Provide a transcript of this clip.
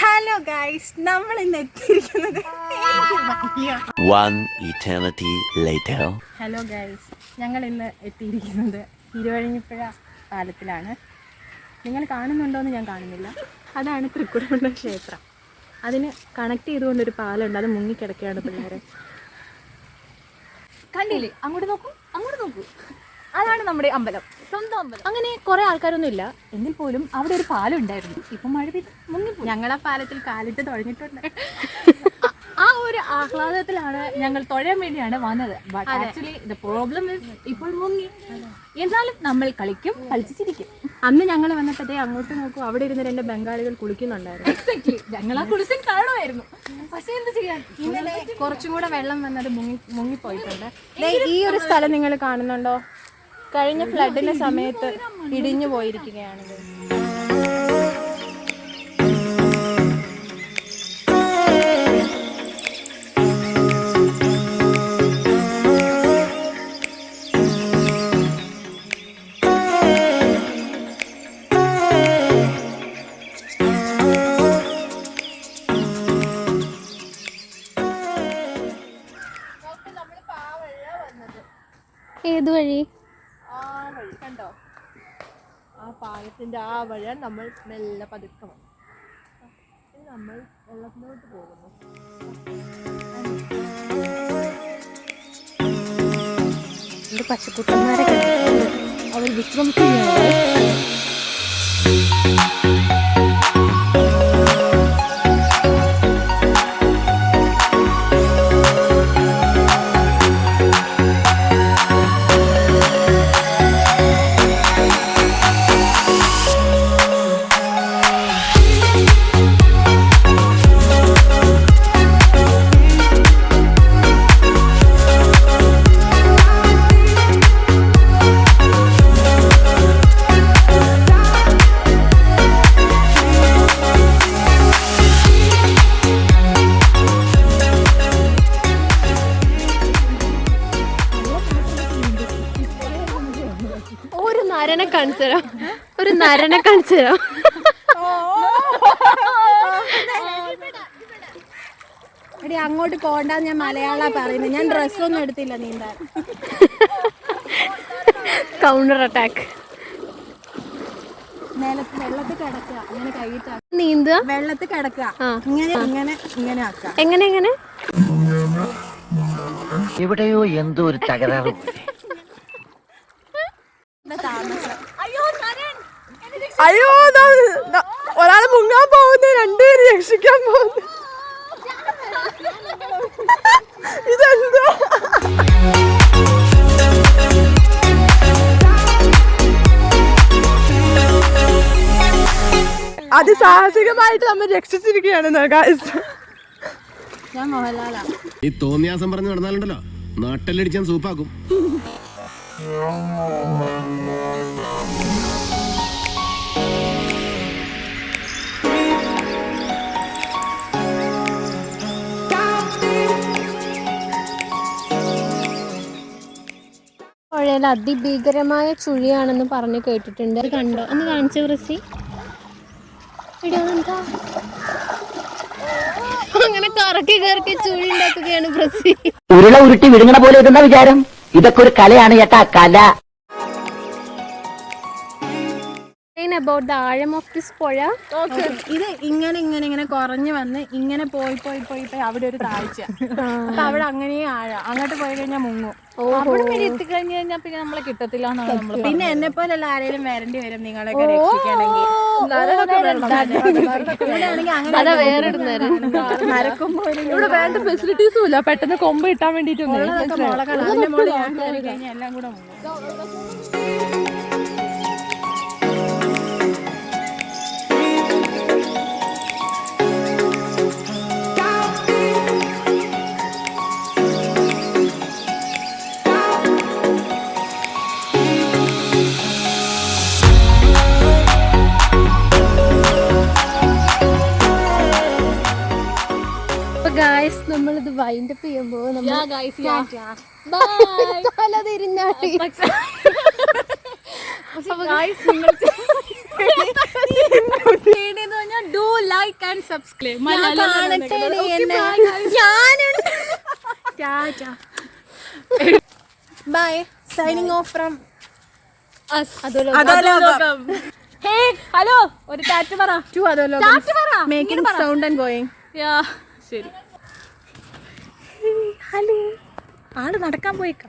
Hello guys നമ്മൾ ഇന്ന് എത്തിയിരിക്കുന്നത്. ഹലോ ഗൈസ് ഞങ്ങൾ ഇന്ന് എത്തിയിരിക്കുന്നത് ഇരുവഴിഞ്ഞിപ്പുഴ പാലത്തിലാണ്. നിങ്ങൾ കാണുന്നുണ്ടോയെന്ന് ഞാൻ കാണുന്നില്ല. അതാണ് തൃക്കുടമുണ്ട ക്ഷേത്രം. അതിന് കണക്ട് ചെയ്തുകൊണ്ടൊരു പാലമുണ്ട് അത് മുങ്ങിക്കിടക്കുകയാണ് പിള്ളേരെ. കണ്ടില്ലേ അങ്ങോട്ട് നോക്കൂ. അങ്ങോട്ട് നോക്കൂ. അതാണ് നമ്മുടെ അമ്പലം. സ്വന്തം അമ്പലം. അങ്ങനെ കുറെ ആൾക്കാരൊന്നും ഇല്ല. എങ്കിൽ പോലും അവിടെ ഒരു പാലം ഉണ്ടായിരുന്നു. ഇപ്പൊ മഴ പെയ്ത് മുങ്ങി ഞങ്ങൾ ആ പാലത്തിൽ കാലിട്ട് തുഴഞ്ഞിട്ടുണ്ട്. ആ ഒരു ആഹ്ലാദത്തിലാണ് ഞങ്ങൾ തുഴയാൻ വേണ്ടിയാണ് വന്നത്. ബട്ട് ആക്ച്വലി ദ പ്രോബ്ലം ഇപ്പോൾ മുങ്ങി. എന്നാലും നമ്മൾ കളിക്കും കളിച്ചിരിക്കും. അന്ന് ഞങ്ങൾ വന്നപ്പോഴത്തേ അങ്ങോട്ട് നോക്കൂ അവിടെ ഇരുന്ന് രണ്ട് ബംഗാളികൾ കുളിക്കുന്നുണ്ടായിരുന്നു. എക്സാക്ട്ലി ഞങ്ങൾ ആ കുളിസൻ കാണുമായിരുന്നു പക്ഷെ എന്ത് ചെയ്യാൻ? ഇന്നലെ കുറച്ചും കൂടെ വെള്ളം വന്നത് മുങ്ങി മുങ്ങിപ്പോയിട്ടുണ്ട്. ഈ ഒരു സ്ഥലം നിങ്ങൾ കാണുന്നുണ്ടോ? കഴിഞ്ഞ ഫ്ലഡിന്റെ സമയത്ത് ഇടിഞ്ഞു പോയിരിക്കുകയാണിത് ഏത് വഴി? ആ വഴി കണ്ടോ? ആ പാലത്തിന്റെ ആ വഴിയാണ് നമ്മൾ മെല്ലെ പതുക്കണം നമ്മൾ വെള്ളത്തിലോട്ട് പോകുന്നു. പച്ചക്കുട്ടന്മാരെ. അവർ വിശ്രമിക്കുകയാണ്. നരനെ കാണിച്ചു തരാം ഒരു നരനെ കാണിച്ചു തരാം എടി അങ്ങോട്ട് പോണ്ട ഞാൻ മലയാള പറയുന്നത്. ഞാൻ ഡ്രസ്സൊന്നും എടുത്തില്ല നീന്താൻ. കൗണ്ടർ അറ്റാക്ക് നിലത്ത് വെള്ളത്തിൽ കിടക്കുക. അങ്ങനെ കൈയിട്ട് നീന്തുക? വെള്ളത്തിൽ കിടക്കുക. ഇങ്ങനെ ഇങ്ങനെ ഇങ്ങനെ ആക്കുക. എങ്ങനെ എങ്ങനെ? എവിടെയോ എന്തോ ഒരു തകരാറ് പോലെ. രണ്ടുപേര് രക്ഷിക്കാൻ പോകുന്നു. ഇതെന്തോ? അതിസാഹസികമായിട്ട് നമ്മൾ രക്ഷിച്ചിരിക്കുകയാണ് ഗായ്സ് ഈ തോന്നിയാസം പറഞ്ഞു നടന്നാലുണ്ടല്ലോ. നാട്ടിലടിച്ചാൻ സൂപ്പാക്കും. പുഴയിൽ അതിഭീകരമായ ചുഴിയാണെന്ന് പറഞ്ഞ് കേട്ടിട്ടുണ്ട്. കണ്ടോ? ഒന്ന് കാണിച്ചു റസി? എന്താ അങ്ങനെ കറക്കി കറക്കി ചുഴി ഉണ്ടാക്കുകയാണ് പ്രസി ഉരുള ഉരുട്ടി വിഴുങ്ങണ പോലെ ഇതെന്താ വിചാരം? ഇതൊക്കെ ഒരു കലയാണ് ചേട്ടാ കല. അബൌട്ട് ദ ആഴം ഓഫ് ദിസ് പുഴ ഇത് ഇങ്ങനെ ഇങ്ങനെ ഇങ്ങനെ കുറഞ്ഞു വന്ന് ഇങ്ങനെ പോയി പോയി പോയി പോയി അവിടെ ഒരു താഴ്ച. അപ്പൊ അവിടെ അങ്ങനെ ആഴം. അങ്ങോട്ട് പോയി കഴിഞ്ഞാൽ മുങ്ങും. അവിടെ വരെ എത്തിക്കഴിഞ്ഞു കഴിഞ്ഞാൽ പിന്നെ നമ്മളെ കിട്ടത്തില്ല പിന്നെ എന്നെ പോലുള്ള ആരെങ്കിലും വരേണ്ടി വരും നിങ്ങളെയൊക്കെ രക്ഷിക്കണമെങ്കിൽ ഇവിടെ വേണ്ട ഫെസിലിറ്റീസും ഇല്ല. പെട്ടെന്ന് കൊമ്പ് കിട്ടാൻ വേണ്ടിട്ടുണ്ട് എല്ലാം കൂടെ വൈൻഡ് അപ്പ് ചെയ്യുമ്പോ തല തിരിഞ്ഞാടി do like and subscribe bye signing off from hey hello ഒരു ടാറ്റ് പറ. ടു പറ. മേക്കിംഗ് സൗണ്ട് ആൻഡ് ഗോയിങ് യാ ശരി. ഹലോ. ആൾ നടക്കാൻ പോയിക്കാ.